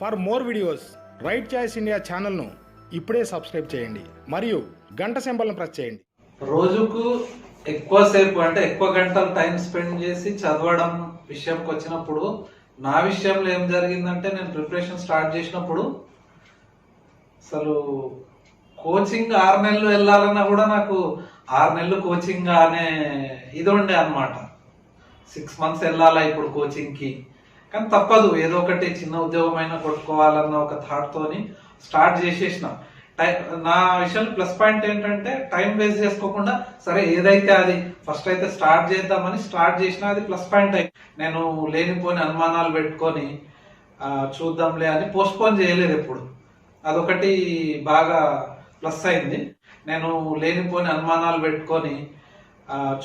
For more videos right choice India ఛానల్ను ఇప్పుడే subscribe చేయండి. మరియు గంట సింబల్ను ప్రెస్ చేయండి. రోజుకు ఎక్కువసేపు అంటే ఎక్కువ గంటలు టైం స్పెండ్ చేసి చదవడం విషయంకి వచ్చినప్పుడు నా విషయంలో ఏం జరిగిందంటే నేను ప్రిపరేషన్ స్టార్ట్ చేసినప్పుడు అసలు కోచింగ్ ఆరు నెలలు వెళ్ళాలన్నా కూడా నాకు ఆరు నెలలు కోచింగ్ అనే ఇది ఉండే అనమాట సిక్స్ మంత్స్ వెళ్ళాలా ఇప్పుడు కోచింగ్కి? కానీ తప్పదు. ఏదో ఒకటి చిన్న ఉద్యోగం అయినా కొట్టుకోవాలన్న ఒక థాట్ తోని స్టార్ట్ చేసేసిన. టై- నా విషయంలో ప్లస్ పాయింట్ ఏంటంటే టైం వేస్ట్ చేసుకోకుండా సరే ఏదైతే అది ఫస్ట్ అయితే స్టార్ట్ చేద్దామని స్టార్ట్ చేసిన అది ప్లస్ పాయింట్ అయింది నేను లేనిపోని అనుమానాలు పెట్టుకొని చూద్దాంలే అని పోస్ట్పోన్ చేయలేదు ఎప్పుడు. అదొకటి బాగా ప్లస్ అయింది. నేను లేనిపోని అనుమానాలు పెట్టుకొని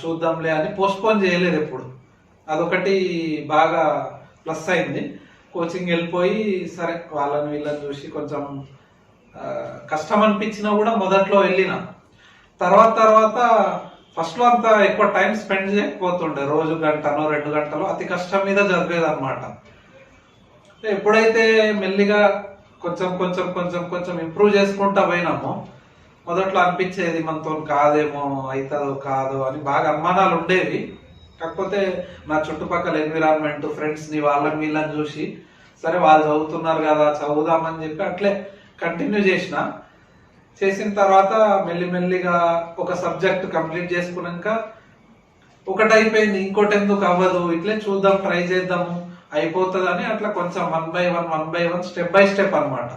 చూద్దాంలే అని పోస్ట్పోన్ చేయలేదు ఎప్పుడు. అదొకటి బాగా ప్లస్ అయింది. కోచింగ్ వెళ్ళిపోయి సరే వాళ్ళని వీళ్ళని చూసి కొంచెం కష్టం అనిపించినా కూడా మొదట్లో వెళ్ళిన. తర్వాత తర్వాత ఫస్ట్లో అంత ఎక్కువ టైం స్పెండ్ చేయకపోతుండే. రోజు గంటనో రెండు గంటలో అతి కష్టం మీద జరిగేది అనమాట ఎప్పుడైతే మెల్లిగా కొంచెం కొంచెం కొంచెం కొంచెం ఇంప్రూవ్ చేసుకుంటా పోయినామో మొదట్లో అనిపించేది మనతో కాదేమో అవుతుందో కాదో అని బాగా అనుమానాలు ఉండేవి కాకపోతే నా చుట్టుపక్కల ఎన్విరాన్మెంట్ ఫ్రెండ్స్ని వాళ్ళని వీళ్ళని చూసి సరే వాళ్ళు చదువుతున్నారు కదా చదువుదామని చెప్పి అట్లే కంటిన్యూ చేసిన. చేసిన తర్వాత మెల్లిమెల్లిగా ఒక సబ్జెక్ట్ కంప్లీట్ చేసుకున్నాక ఒకటి అయిపోయింది ఇంకోటి ఎందుకు అవ్వదు ఇట్లే చూద్దాం ట్రై చేద్దాము అయిపోతుందని అట్లా కొంచెం one by one one by one step by step అనమాట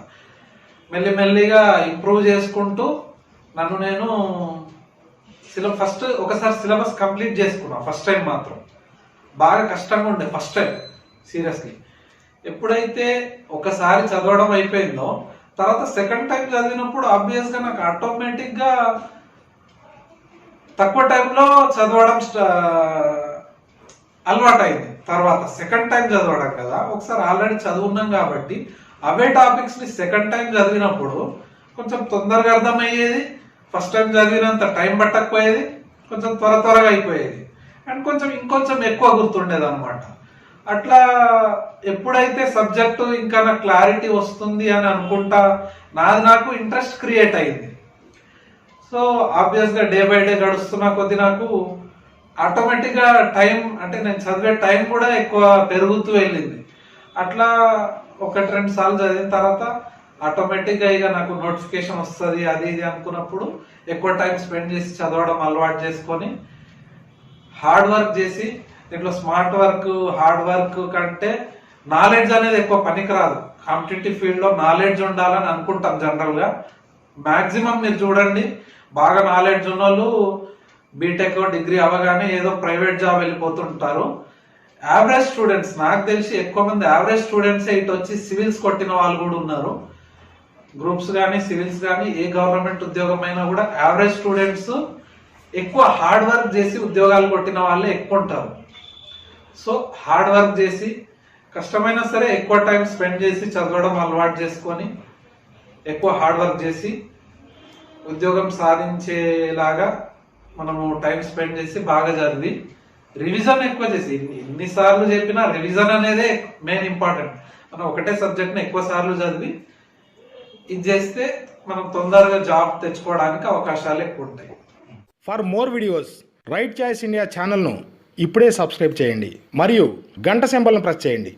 మెల్లిమెల్లిగా ఇంప్రూవ్ చేసుకుంటూ నన్ను నేను సిలబ ఫస్ట్ ఒకసారి సిలబస్ కంప్లీట్ చేసుకున్నా ఫస్ట్ టైం మాత్రం. బాగా కష్టంగా ఉండే ఫస్ట్ టైం సీరియస్లీ ఎప్పుడైతే ఒకసారి చదవడం అయిపోయిందో తర్వాత సెకండ్ టైం చదివినప్పుడు ఆబ్వియస్గా నాకు ఆటోమేటిక్గా తక్కువ టైంలో చదవడం అలవాటు అయింది తర్వాత సెకండ్ టైం చదవడం కదా ఒకసారి ఆల్రెడీ చదువున్నాం కాబట్టి అవే టాపిక్స్ని సెకండ్ టైం చదివినప్పుడు కొంచెం తొందరగా అర్థమయ్యేది ఫస్ట్ టైం చదివినంత టైం పట్టకపోయేది కొంచెం త్వర త్వరగా అయిపోయేది. అండ్ కొంచెం ఇంకొంచెం ఎక్కువ గుర్తుండేది అనమాట అట్లా ఎప్పుడైతే సబ్జెక్టు ఇంకా నాకు క్లారిటీ వస్తుంది అని అనుకుంటా నాది నాకు ఇంట్రెస్ట్ క్రియేట్ అయింది. సో ఆబ్వియస్గా డే బై డే గడుస్తున్న కొద్ది నాకు ఆటోమేటిక్గా టైం అంటే నేను చదివే టైం కూడా ఎక్కువ పెరుగుతూ వెళ్ళింది. అట్లా ఒకటి రెండు సార్లు చదివిన తర్వాత ఆటోమేటిక్గా ఇక నాకు నోటిఫికేషన్ వస్తుంది అది ఇది అనుకున్నప్పుడు ఎక్కువ టైం స్పెండ్ చేసి చదవడం అలవాటు చేసుకొని హార్డ్ వర్క్ చేసి దీంట్లో స్మార్ట్ వర్క్ హార్డ్ వర్క్ కంటే నాలెడ్జ్ అనేది ఎక్కువ పనికిరాదు. కాంపిటేటివ్ ఫీల్డ్లో నాలెడ్జ్ ఉండాలని అనుకుంటాం జనరల్గా. మాక్సిమం మీరు చూడండి బాగా నాలెడ్జ్ ఉన్న వాళ్ళు బీటెక్ డిగ్రీ అవ్వగానే ఏదో ప్రైవేట్ జాబ్ వెళ్ళిపోతుంటారు. యావరేజ్ స్టూడెంట్స్ నాకు తెలిసి ఎక్కువ మంది యావరేజ్ స్టూడెంట్సే ఇటు వచ్చి సివిల్స్ కొట్టిన వాళ్ళు కూడా ఉన్నారు. గ్రూప్స్ కానీ సివిల్స్ కానీ ఏ గవర్నమెంట్ ఉద్యోగం అయినా కూడా యావరేజ్ స్టూడెంట్స్ ఎక్కువ హార్డ్ వర్క్ చేసి ఉద్యోగాలు కొట్టిన వాళ్ళే ఎక్కువ ఉంటారు. సో హార్డ్ వర్క్ చేసి కష్టమైనా సరే ఎక్కువ టైం స్పెండ్ చేసి చదవడం అలవాటు చేసుకొని ఎక్కువ హార్డ్ వర్క్ చేసి ఉద్యోగం సాధించేలాగా మనము టైం స్పెండ్ చేసి బాగా చదివి రివిజన్ ఎక్కువ చేసి ఎన్నిసార్లు చెప్పినా రివిజన్ అనేదే మెయిన్ ఇంపార్టెంట్ మనం ఒకటే సబ్జెక్ట్ని ఎక్కువ సార్లు చదివి ఇది చేస్తే మనం తొందరగా జాబ్ తెచ్చుకోవడానికి అవకాశాలు ఎక్కువ ఉంటాయి. For more videos right choice India ఛానల్ను ఇప్పుడే సబ్స్క్రైబ్ చేయండి. మరియు గంట సింబల్ను ప్రెస్ చేయండి.